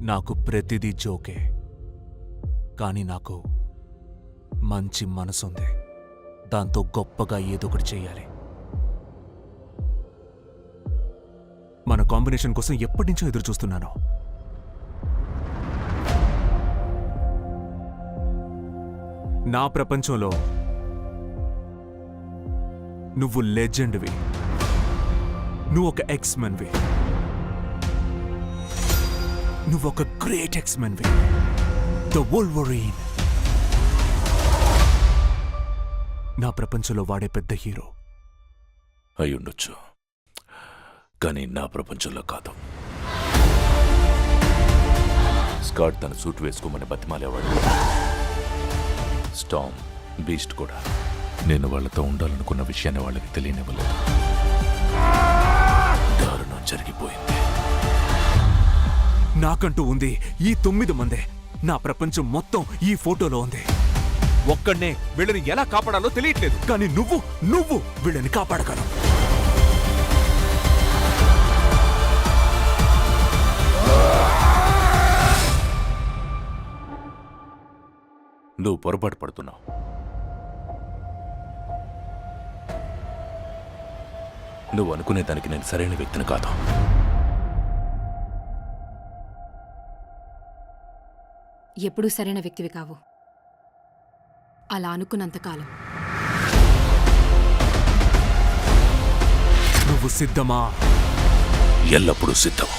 నాకు ప్రతిదీ జోకే. కానీ నాకు మంచి మనసుంది. దాంతో గొప్పగా ఏదో ఒకటి చేయాలి. మన కాంబినేషన్ కోసం ఎప్పటి నుంచో ఎదురు చూస్తున్నాను. నా ప్రపంచంలో నువ్వు లెజెండ్వి. నువ్వు ఒక ఎక్స్మెన్వి నువ్వు ఒక గ్రేట్ ఎక్స్మెన్వి ద వోల్వరీన్ నా ప్రపంచంలో వాడే పెద్ద హీరో. అయి ఉండొచ్చు కానీ నా ప్రపంచంలో కాదు. స్కాట్ తన సూట్ వేసుకోమని బతిమాలేవాడు. స్టామ్ బీస్ట్ కూడా. నేను వాళ్ళతో ఉండాలనుకున్న విషయాన్ని వాళ్ళకి తెలియనివ్వలేదు. నాకంటూ ఉంది ఈ తొమ్మిది మందే. నా ప్రపంచం మొత్తం ఈ ఫోటోలో ఉంది. ఒక్కడనే వీళ్ళని ఎలా కాపాడాలో తెలియట్లేదు. కానీ నువ్వు నువ్వు వీళ్ళని కాపాడగలవు. నువ్వు పొరపాటు పడుతున్నావు. నువ్వు అనుకునే దానికి నేను సరైన వ్యక్తిని కాదు. ఎప్పుడూ సరైన వ్యక్తివి కావు. అలా అనుకున్నంతకాలం నువ్వు సిద్ధమా? ఎల్లప్పుడూ సిద్ధం.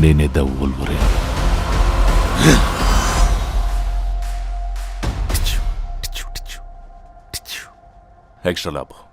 నేనే ద వుల్వరే ఎక్స్ట్రా లాభం.